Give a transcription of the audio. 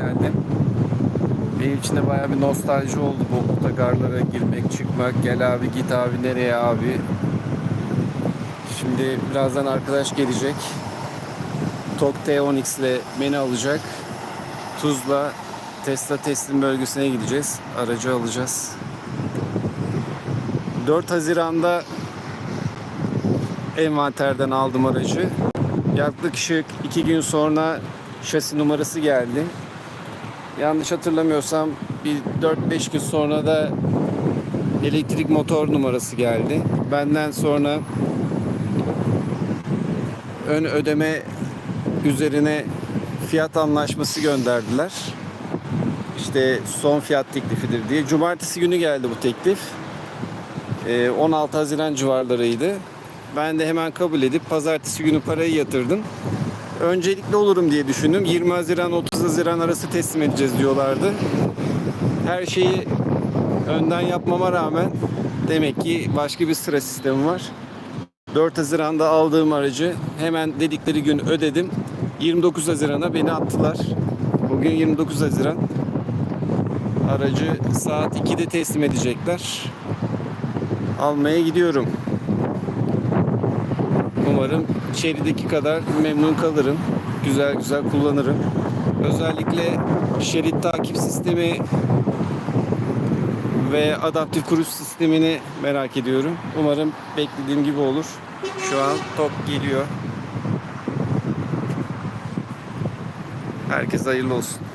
geldim. Benim için de bayağı bir nostalji oldu bu otogarlara girmek, çıkmak. Gel abi git abi nereye abi. Şimdi birazdan arkadaş gelecek. Tok T10X ile beni alacak. Tuzla Tesla teslim bölgesine gideceğiz. Aracı alacağız. 4 Haziran'da envanterden aldım aracı. Yaklaşık 2 gün sonra şasi numarası geldi. Yanlış hatırlamıyorsam bir 4-5 gün sonra da elektrik motor numarası geldi. Benden sonra ön ödeme üzerine fiyat anlaşması gönderdiler. İşte son fiyat teklifidir diye. Cumartesi günü geldi bu teklif. Ee, 16 Haziran civarlarıydı. Ben de hemen kabul edip pazartesi günü parayı yatırdım. Öncelikli olurum diye düşündüm. 20 Haziran 30 Haziran arası teslim edeceğiz diyorlardı. Her şeyi önden yapmama rağmen demek ki başka bir sıra sistemi var. 4 Haziran'da aldığım aracı hemen dedikleri gün ödedim. 29 Haziran'a beni attılar. Bugün 29 Haziran. Aracı saat 2'de teslim edecekler. Almaya gidiyorum. Umarım içerideki kadar memnun kalırım. Güzel güzel kullanırım. Özellikle şerit takip sistemi ve adaptif kuruş sistemini merak ediyorum. Umarım beklediğim gibi olur. Şu an top geliyor. Herkes hayırlı olsun.